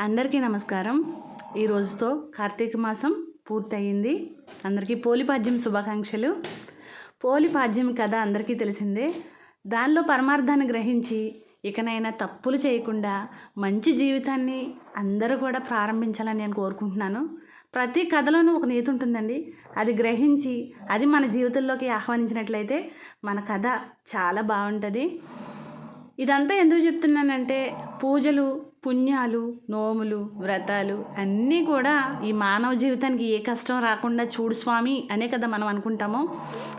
అందరికీ నమస్కారం. ఈ రోజుతో కార్తీక మాసం పూర్తయింది. అందరికీ పోలిపాద్యం శుభాకాంక్షలు. పోలిపాద్యం కథ అందరికీ తెలిసిందే. దానిలో పరమార్థాన్ని గ్రహించి ఇకనైనా తప్పులు చేయకుండా మంచి జీవితాన్ని అందరూ కూడా ప్రారంభించాలని నేను కోరుకుంటున్నాను. ప్రతి కథలోనూ ఒక నీతి ఉంటుందండి. అది గ్రహించి అది మన జీవితంలోకి ఆహ్వానించినట్లయితే మన కథ చాలా బాగుంటుంది. ఇదంతా ఎందుకు చెప్తున్నానంటే పూజలు పుణ్యాలు నోములు వ్రతాలు అన్నీ కూడా ఈ మానవ జీవితానికి ఏ కష్టం రాకుండా చూడు స్వామి అనే కదా మనం అనుకుంటాము.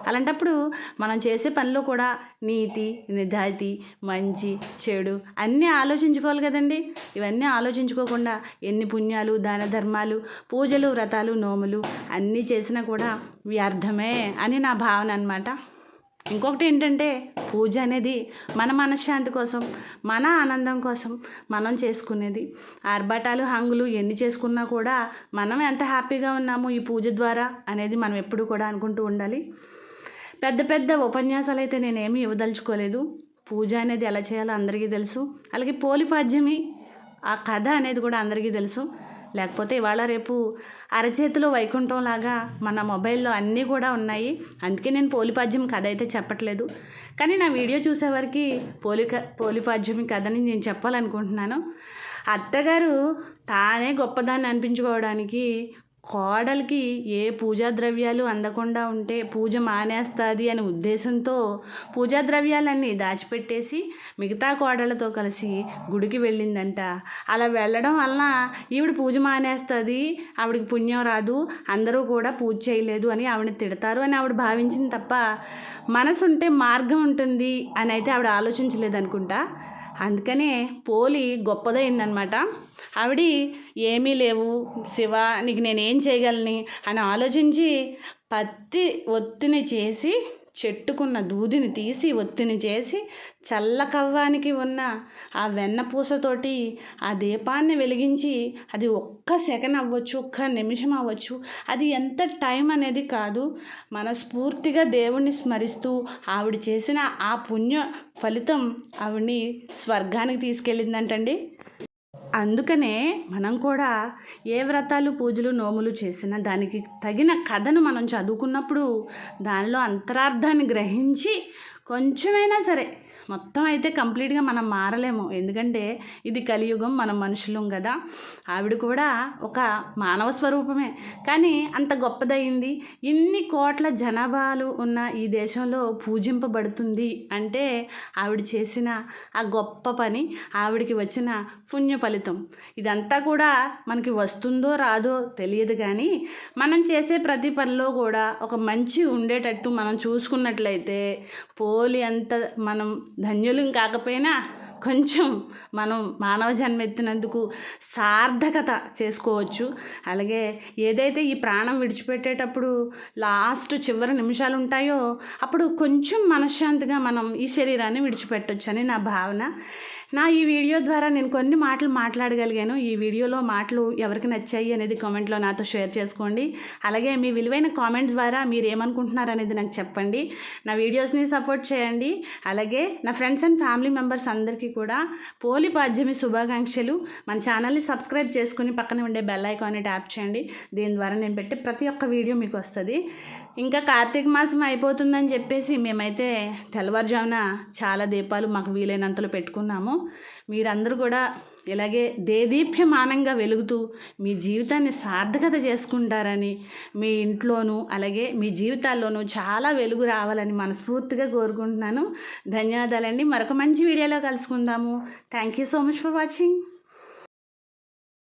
అలాంటప్పుడు మనం చేసే పనిలో కూడా నీతి నిజాయితీ మంచి చెడు అన్నీ ఆలోచించుకోవాలి కదండి. ఇవన్నీ ఆలోచించుకోకుండా ఎన్ని పుణ్యాలు దాన ధర్మాలు పూజలు వ్రతాలు నోములు అన్నీ చేసినా కూడా వ్యర్థమే అని నా భావన అనమాట ఇంకొకటి ఏంటంటే పూజ అనేది మన మనశ్శాంతి కోసం మన ఆనందం కోసం మనం చేసుకునేది. ఆర్భాటాలు హంగులు ఎన్ని చేసుకున్నా కూడా మనం ఎంత హ్యాపీగా ఉన్నాము ఈ పూజ ద్వారా అనేది మనం ఎప్పుడు కూడా అనుకుంటూ ఉండాలి. పెద్ద పెద్ద ఉపన్యాసాలు అయితే నేనేమీ ఇవ్వదలుచుకోలేదు. పూజ అనేది ఎలా చేయాలో అందరికీ తెలుసు. అలాగే పోలిపాద్యమి ఆ కథ అనేది కూడా అందరికీ తెలుసు. లేకపోతే ఇవాళ రేపు అరచేతిలో వైకుంఠం లాగా మన మొబైల్లో అన్నీ కూడా ఉన్నాయి. అందుకే నేను పోలిపాద్యం కథ అయితే చెప్పట్లేదు. కానీ నా వీడియో చూసేవారికి పోలి పోలిపాద్యం కథని నేను చెప్పాలనుకుంటున్నాను. అత్తగారు తానే గొప్పదాన్ని అనిపించుకోవడానికి కోడలికి ఏ పూజా ద్రవ్యాలు అందకుండా ఉంటే పూజ మానేస్తుంది అనే ఉద్దేశంతో పూజా ద్రవ్యాలన్నీ దాచిపెట్టేసి మిగతా కోడలతో కలిసి గుడికి వెళ్ళిందంట. అలా వెళ్ళడం వలన ఈవిడ పూజ మానేస్తుంది ఆవిడకి పుణ్యం రాదు అందరూ కూడా పూజ చేయలేదు అని ఆవిడ తిడతారు అని ఆవిడ భావించింది తప్ప మనసు ఉంటే మార్గం ఉంటుంది అని అయితే ఆవిడ ఆలోచించలేదు అనుకుంటా అందుకనే పోలి గొప్పదైందనమాట ఆవిడ ఏమీ లేవు శివ నీకు నేనేం చేయగలని అని ఆలోచించి పత్తి ఒత్తిని చేసి చెట్టుకున్న దూదిని తీసి ఒత్తిని చేసి చల్ల కవ్వానికి ఉన్న ఆ వెన్నపూసతోటి ఆ దీపాన్ని వెలిగించి అది ఒక్క సెకండ్ అవ్వచ్చు ఒక్క నిమిషం అవ్వచ్చు అది ఎంత టైం అనేది కాదు. మనస్ఫూర్తిగా దేవుణ్ణి స్మరిస్తూ ఆవిడ చేసిన ఆ పుణ్య ఫలితం ఆవిడ్ని స్వర్గానికి తీసుకెళ్ళిందంటండి. అందుకనే మనం కూడా ఏ వ్రతాలు పూజలు నోములు చేసినా దానికి తగిన కథను మనం చదువుకున్నప్పుడు దానిలో అంతరార్థాన్ని గ్రహించి కొంచెమైనా సరే మొత్తం అయితే కంప్లీట్గా మనం మారలేము. ఎందుకంటే ఇది కలియుగం మనం మనుషులం కదా. ఆవిడ కూడా ఒక మానవ స్వరూపమే. కానీ అంత గొప్పదయింది ఇన్ని కోట్ల జనాభాలు ఉన్న ఈ దేశంలో పూజింపబడుతుంది అంటే ఆవిడ చేసిన ఆ గొప్ప పని ఆవిడికి వచ్చిన పుణ్య ఫలితం. ఇదంతా కూడా మనకి వస్తుందో రాదో తెలియదు కానీ మనం చేసే ప్రతి పనిలో కూడా ఒక మంచి ఉండేటట్టు మనం చూసుకున్నట్లయితే పోలి అంత మనం ధన్యులం కాకపోయినా కొంచెం మనం మానవ జన్మ ఎత్తినందుకు సార్థకత చేసుకోవచ్చు. అలాగే ఏదైతే ఈ ప్రాణం విడిచిపెట్టేటప్పుడు లాస్ట్ చివరి నిమిషాలు ఉంటాయో అప్పుడు కొంచెం మనశ్శాంతిగా మనం ఈ శరీరాన్ని విడిచిపెట్టచ్చు అని నా భావన. నా ఈ వీడియో ద్వారా నేను కొన్ని మాటలు మాట్లాడగలిగాను. ఈ వీడియోలో మాటలు ఎవరికి నచ్చాయి అనేది కామెంట్లో నాతో షేర్ చేసుకోండి. అలాగే మీ విలువైన కామెంట్ ద్వారా మీరు ఏమనుకుంటున్నారు అనేది నాకు చెప్పండి. నా వీడియోస్ని సపోర్ట్ చేయండి. అలాగే నా ఫ్రెండ్స్ అండ్ ఫ్యామిలీ మెంబర్స్ అందరికీ కూడా పోలి పాద్యమి శుభాకాంక్షలు. మన ఛానల్ని సబ్స్క్రైబ్ చేసుకుని పక్కన ఉండే బెల్ ఐకాన్ని ట్యాప్ చేయండి. దీని ద్వారా నేను పెట్టే ప్రతి ఒక్క వీడియో మీకు వస్తుంది. ఇంకా కార్తీక మాసం అయిపోతుందని చెప్పేసి మేమైతే తెల్లవారుజామున చాలా దీపాలు మాకు వీలైనంతలో పెట్టుకున్నాము. మీరందరూ కూడా ఇలాగే దేదీప్యమానంగా వెలుగుతూ మీ జీవితాన్ని సార్థకత చేసుకుంటారని మీ ఇంట్లోనూ అలాగే మీ జీవితాల్లోనూ చాలా వెలుగు రావాలని మనస్ఫూర్తిగా కోరుకుంటున్నాను. ధన్యవాదాలండి. మరొక మంచి వీడియోలో కలుసుకుందాము. Thank you so much for watching